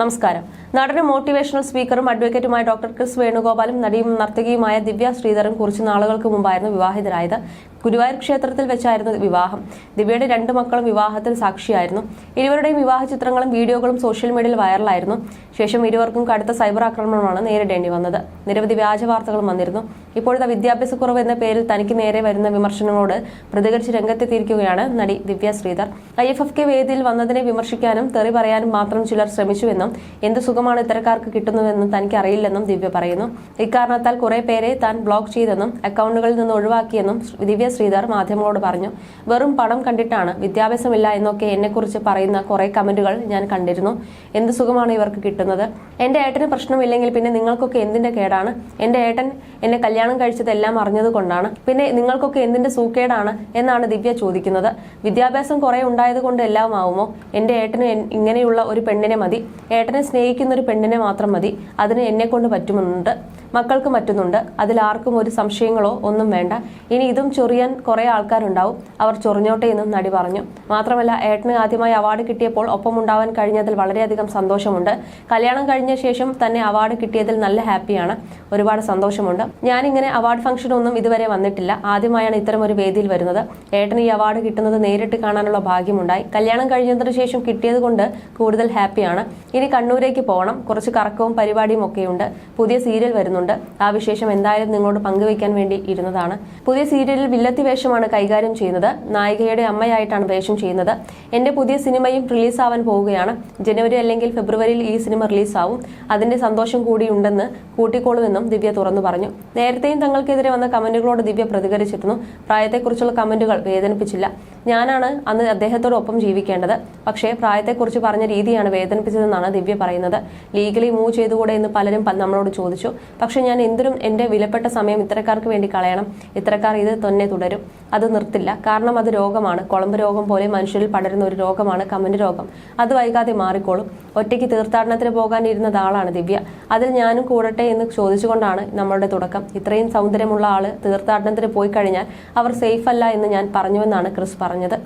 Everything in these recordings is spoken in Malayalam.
നമസ്കാരം. നടനും മോട്ടിവേഷണൽ സ്പീക്കറും അഡ്വക്കേറ്റുമായ ഡോക്ടർ ക്രിസ് വേണുഗോപാലും നടിയും നർത്തകിയുമായ ദിവ്യ ശ്രീധറും കുറച്ച് നാളുകൾക്ക് മുമ്പായിരുന്നു വിവാഹിതരായത്. ഗുരുവായൂർ ക്ഷേത്രത്തിൽ വെച്ചായിരുന്നു വിവാഹം. ദിവ്യയുടെ രണ്ട് മക്കളും വിവാഹത്തിൽ സാക്ഷിയായിരുന്നു. ഇരുവരുടെയും വിവാഹ ചിത്രങ്ങളും വീഡിയോകളും സോഷ്യൽ മീഡിയയിൽ വൈറലായിരുന്നു ശേഷം ഇരുവർക്കും കടുത്ത സൈബർ ആക്രമണമാണ് നേരിടേണ്ടി വന്നത്. നിരവധി വ്യാജ വാർത്തകളും വന്നിരുന്നു. ഇപ്പോഴത്തെ വിദ്യാഭ്യാസ കുറവ് എന്ന പേരിൽ തനിക്ക് നേരെ വരുന്ന വിമർശനങ്ങളോട് പ്രതികരിച്ച് രംഗത്തെത്തിയിരിക്കുകയാണ് നടി Divya Sridhar. I F F K വേദിയിൽ വന്നതിനെ വിമർശിക്കാനും തെറി പറയാനും മാത്രം ചിലർ ശ്രമിച്ചുവെന്നും എന്ത് സുഖമാണ് ഇത്തരക്കാർക്ക് കിട്ടുന്നതെന്നും തനിക്ക് അറിയില്ലെന്നും ദിവ്യ പറയുന്നു. ഇക്കാരണത്താൽ കുറെ പേരെ താൻ ബ്ലോക്ക് ചെയ്തെന്നും അക്കൗണ്ടുകളിൽ നിന്ന് ഒഴിവാക്കിയെന്നും ദിവ്യ ശ്രീധർ മാധ്യമങ്ങളോട് പറഞ്ഞു. വെറും പണം കണ്ടിട്ടാണ് വിദ്യാഭ്യാസമില്ല എന്നൊക്കെ എന്നെക്കുറിച്ച് പറയുന്ന കുറെ കമന്റുകൾ ഞാൻ കണ്ടിരുന്നു. എന്ത് സുഖമാണ് ഇവർക്ക് കിട്ടുന്നത്? എന്റെ ഏട്ടന് പ്രശ്നമില്ലെങ്കിൽ പിന്നെ നിങ്ങൾക്കൊക്കെ എന്തിന്റെ കേടാണ്? എന്റെ ഏട്ടൻ എന്നെ കല്യാണം കഴിച്ചതെല്ലാം അറിഞ്ഞതുകൊണ്ടാണ് പിന്നെ നിങ്ങൾക്കൊക്കെ എന്തിന്റെ സൂക്കേടാണ് എന്നാണ് ദിവ്യ ചോദിക്കുന്നത്. വിദ്യാഭ്യാസം കുറെ ഉണ്ടായത് കൊണ്ട് എല്ലാം ആവുമോ എന്റെ ഏട്ടന് ഇങ്ങനെയുള്ള ഒരു പെണ്ണിനെ മതി. ഏട്ടനെ സ്നേഹിക്കുന്ന ഒരു പെണ്ണിനെ മാത്രം മതി. അതിന് എന്നെ കൊണ്ട് പറ്റുമെന്നുണ്ട്. മക്കൾക്ക് പറ്റുന്നുണ്ട്. അതിൽ ആർക്കും ഒരു സംശയങ്ങളോ ഒന്നും വേണ്ട. ഇനി ഇതും ചൊറിയാൻ കുറേ ആൾക്കാരുണ്ടാവും. അവർ ചൊറിഞ്ഞോട്ടെ എന്നും നടി പറഞ്ഞു. മാത്രമല്ല ഏട്ടന് ആദ്യമായി അവാർഡ് കിട്ടിയപ്പോൾ ഒപ്പം ഉണ്ടാവാൻ കഴിഞ്ഞതിൽ വളരെയധികം സന്തോഷമുണ്ട്. കല്യാണം കഴിഞ്ഞ ശേഷം തന്നെ അവാർഡ് കിട്ടിയതിൽ നല്ല ഹാപ്പിയാണ്. ഒരുപാട് സന്തോഷമുണ്ട്. ഞാനിങ്ങനെ അവാർഡ് ഫംഗ്ഷനൊന്നും ഇതുവരെ വന്നിട്ടില്ല. ആദ്യമായാണ് ഇത്തരം ഒരു വേദിയിൽ വരുന്നത്. ഏട്ടന് ഈ അവാർഡ് കിട്ടുന്നത് നേരിട്ട് കാണാനുള്ള ഭാഗ്യമുണ്ടായി. കല്യാണം കഴിഞ്ഞതിന് ശേഷം കിട്ടിയത് കൊണ്ട് കൂടുതൽ ഹാപ്പിയാണ്. ഇനി കണ്ണൂരേക്ക് പോകണം കുറച്ച് കറക്കവും പരിപാടിയും ഒക്കെയുണ്ട്. പുതിയ സീരിയൽ വരുന്നുണ്ട്. ആ വിശേഷം എന്തായാലും നിങ്ങളോട് പങ്കുവയ്ക്കാൻ വേണ്ടി ഇരുന്നതാണ്. പുതിയ സീരിയലിൽ വില്ലത്തി വേഷമാണ് കൈകാര്യം ചെയ്യുന്നത്. നായികയുടെ അമ്മയായിട്ടാണ് വേഷം ചെയ്യുന്നത്. എന്റെ പുതിയ സിനിമയും റിലീസാവാൻ പോവുകയാണ്. ജനുവരി അല്ലെങ്കിൽ ഫെബ്രുവരിയിൽ ഈ സിനിമ റിലീസാവും. അതിന്റെ സന്തോഷം കൂടി ഉണ്ടെന്ന് കൂട്ടിക്കോളുമെന്നും ദിവ്യ തുറന്നു പറഞ്ഞു. നേരത്തെയും തങ്ങൾക്കെതിരെ വന്ന കമന്റുകളോട് ദിവ്യ പ്രതികരിച്ചിരുന്നു. പ്രായത്തെക്കുറിച്ചുള്ള കമന്റുകൾ വേദനിപ്പിച്ചില്ല. ഞാനാണ് അന്ന് അദ്ദേഹത്തോടൊപ്പം ജീവിക്കേണ്ടത്. പക്ഷേ പ്രായത്തെക്കുറിച്ച് പറഞ്ഞ രീതിയാണ് വേദനിപ്പിച്ചതെന്നാണ് ദിവ്യ പറയുന്നത്. ലീഗലി മൂവ് ചെയ്തുകൂടെ എന്ന് പലരും നമ്മളോട് ചോദിച്ചു. പക്ഷെ ഞാൻ എന്തിനും എന്റെ വിലപ്പെട്ട സമയം ഇത്തരക്കാർക്ക് വേണ്ടി കളയണം. ഇത്തരക്കാർ ഇത് തന്നെ തുടരും. അത് നിർത്തില്ല. കാരണം അത് രോഗമാണ്. കുളമ്പ് രോഗം പോലെ മനുഷ്യരിൽ പടരുന്ന ഒരു രോഗമാണ് കമന്റ് രോഗം. അത് വൈകാതെ മാറിക്കോളും. ഒറ്റയ്ക്ക് തീർത്ഥാടനത്തിന് പോകാനിരുന്ന ആളാണ് ദിവ്യ. അതിൽ ഞാനും കൂടട്ടെ എന്ന് ചോദിച്ചുകൊണ്ടാണ് നമ്മളുടെ തുടക്കം. ഇത്രയും സൗന്ദര്യമുള്ള ആൾ തീർത്ഥാടനത്തിന് പോയി കഴിഞ്ഞാൽ അവർ സേഫ് അല്ല എന്ന് ഞാൻ പറഞ്ഞുവെന്നാണ് ക്രിസ് പറഞ്ഞത്.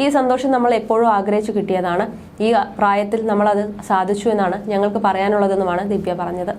ഈ സന്തോഷം നമ്മൾ എപ്പോഴും ആഗ്രഹിച്ചു കിട്ടിയതാണ്. ഈ പ്രായത്തിൽ നമ്മളത് സാധിച്ചു എന്നാണ് ഞങ്ങൾക്ക് പറയാനുള്ളതെന്നുമാണ് ദിവ്യ പറഞ്ഞത്.